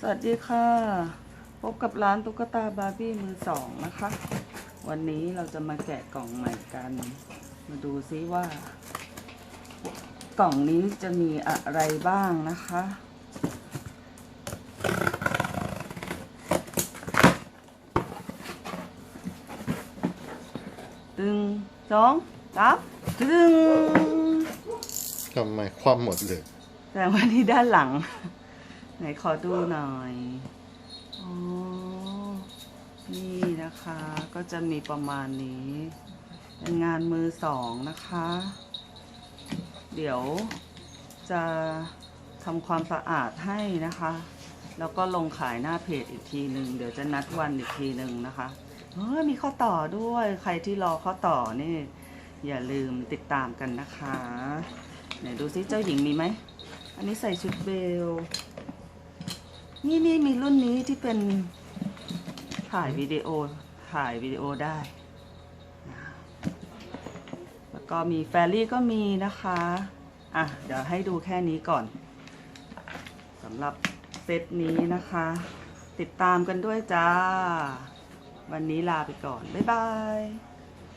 สวัสดีค่ะ พบกับร้านตุ๊กตาบาร์บี้มือสองนะคะ วันนี้เราจะมาแกะกล่องใหม่กัน มาดูซิว่า กล่องนี้จะมีอะไรบ้างนะคะ ตึงสองสามตึงทำไมคว่ำหมดเลย แต่ว่าที่ด้านหลัง ไหนขอดูหน่อยอ๋อนี่นะคะก็จะมีประมาณนี้ เป็นงานมือสองนะคะ เดี๋ยวจะทำความสะอาดให้นะคะ แล้วก็ลงขายหน้าเพจอีกทีหนึ่งเดี๋ยวจะนัดวันอีกทีหนึ่งนะคะเฮ้ยมีข้อต่อด้วยใครที่รอข้อต่อนี่ อย่าลืมติดตามกันนะคะ ไหนดูซิเจ้าหญิงมีไหม อันนี้ใส่ชุดเบล นี่นี่มีรุ่นนี้ที่เป็นถ่ายวิดีโอถ่ายวิดีโอได้ แล้วก็มีแฟรี่ก็มีนะคะ อะ เดี๋ยวให้ดูแค่นี้ก่อนสำหรับเซตนี้นะคะ ติดตามกันด้วยจ้า วันนี้ลาไปก่อน บ๊ายบาย